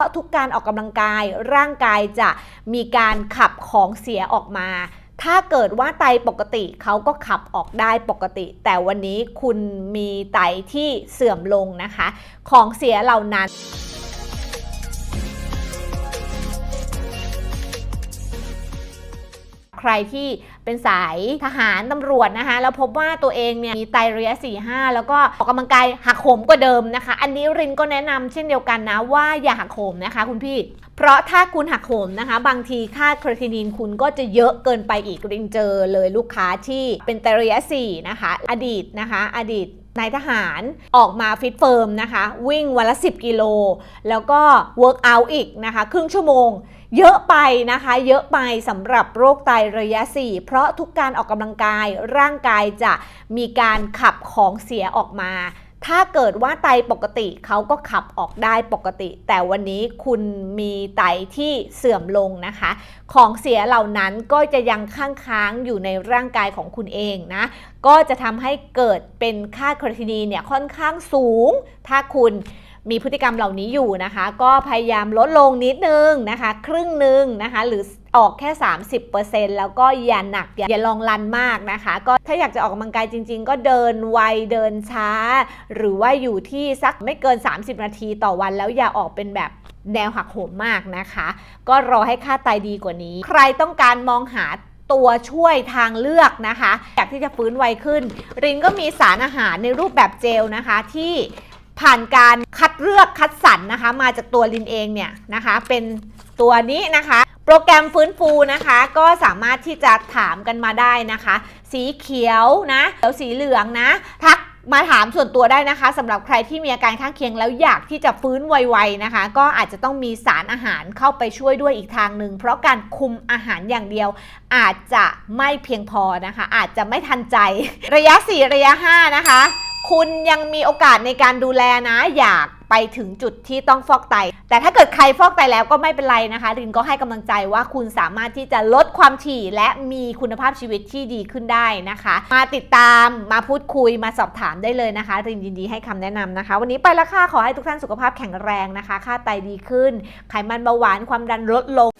พราะทุกการออกกำลังกายร่างกายจะมีการขับของเสียออกมา ถ้าเกิดว่าไตปกติเขาก็ขับออกได้ปกติ แต่วันนี้คุณมีไตที่เสื่อมลงนะคะ ของเสียเหล่านั้น ใครที่เป็นสายทหารตำรวจนะคะ แล้วพบว่าตัวเองเนี่ยมีไตเระยะ4 5แล้วก็ออกกำลังกายหักโหมกว่าเดิมนะคะ อันนี้รินก็แนะนำเช่นเดียวกันนะว่าอย่าหักโหมนะคะคุณพี่ เพราะถ้าคุณหักโหมนะคะ บางทีค่าครีตินินคุณก็จะเยอะเกินไปอีกรินเจอเลยลูกค้าที่เป็นไตระยะ4นะคะ อดีตนะคะ อดีต นายทหารออกมาฟิตเฟิร์มนะคะ วิ่งวันละ 10 กิโล แล้วก็เวิร์กอัลอีกนะคะ ครึ่งชั่วโมง เยอะไปนะคะ เยอะไปสำหรับโรคไตระยะ 4 เพราะทุกการออกกำลังกายร่างกายจะมีการขับของเสียออกมา ถ้าเกิดว่าไตปกติเขาก็ขับออกได้ปกติ แต่วันนี้คุณมีไตที่เสื่อมลงนะคะ ของเสียเหล่านั้นก็จะยังค้างค้างอยู่ในร่างกายของคุณเองนะ ก็จะทำให้เกิดเป็นค่าครีตินีเนี่ยค่อนข้างสูง ถ้าคุณมีพฤติกรรมเหล่านี้อยู่นะคะ ก็พยายามลดลงนิดนึงนะคะ ครึ่งหนึ่งนะคะ หรือ ออกแค่ 30%แล้วก็อย่าหนักอย่าอย่าลองลันมากนะคะ ก็ถ้าอยากจะออกกำลังกายจริง ๆ ก็เดินไวเดินช้า หรือว่าอยู่ที่สักไม่เกิน 30 นาทีต่อวัน แล้วอย่าออกเป็นแบบแนวหักโหมมากนะคะ ก็รอให้ค่าไตดีกว่านี้ ใครต้องการมองหาตัวช่วยทางเลือกนะคะอยากที่จะฟื้นไวขึ้น รินก็มีสารอาหารในรูปแบบเจลนะคะที่ผ่านการคัดเลือกคัดสรรนะคะ มาจากตัวลินเองเนี่ยนะคะ เป็นตัวนี้นะคะ โปรแกรมฟื้นฟูนะคะ ก็สามารถที่จะถามกันมาได้นะคะ สีเขียวนะเขียวสีเหลืองนะ ทักมาถามส่วนตัวได้นะคะสำหรับใครที่มีอาการข้างเคียงแล้วอยากที่จะฟื้นไวๆนะคะ ก็อาจจะต้องมีสารอาหารเข้าไปช่วยด้วยอีกทางหนึ่งเพราะการคุมอาหารอย่างเดียว อาจจะไม่เพียงพอนะคะ อาจจะไม่ทันใจ ระยะ 4 ระยะ 5 นะคะ คุณยังมีโอกาสในการดูแลนะ อยากไปถึงจุดที่ต้องฟอกไต แต่ถ้าเกิดใครฟอกไตแล้วก็ไม่เป็นไรนะคะรินก็ให้กำลังใจว่าคุณสามารถที่จะลดความถี่และมีคุณภาพชีวิตที่ดีขึ้นได้นะคะ มาติดตามมาพูดคุยมาสอบถามได้เลยนะคะ รินยินดีให้คำแนะนำนะคะ วันนี้ไปและค่ะขอให้ทุกท่านสุขภาพแข็งแรงนะคะ ค่าไตดีขึ้น ไขมันเบาหวานความดันลดลง